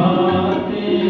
भाते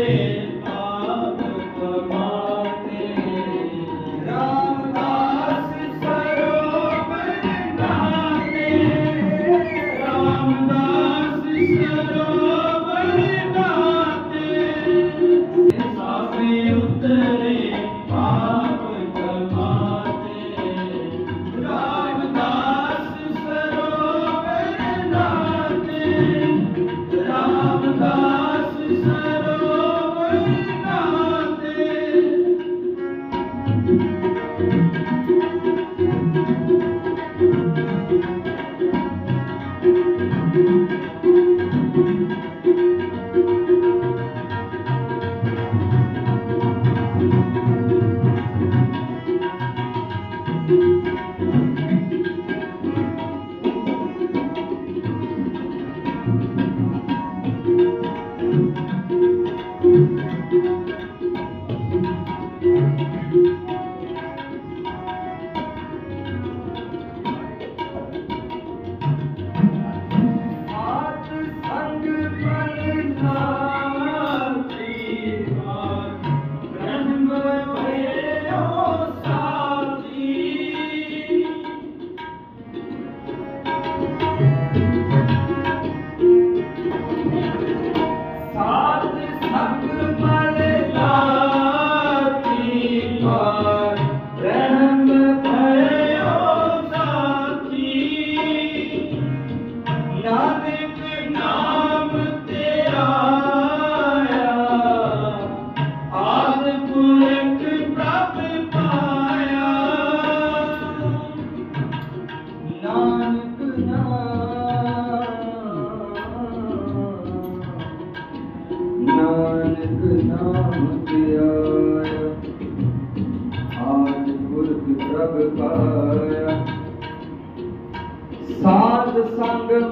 ਨਾਮ ਧਿਆਇਆ ਆਜ ਪੁਰਖ ਪ੍ਰਭ ਪਾਇਆ। ਸਾਧ ਸੰਗ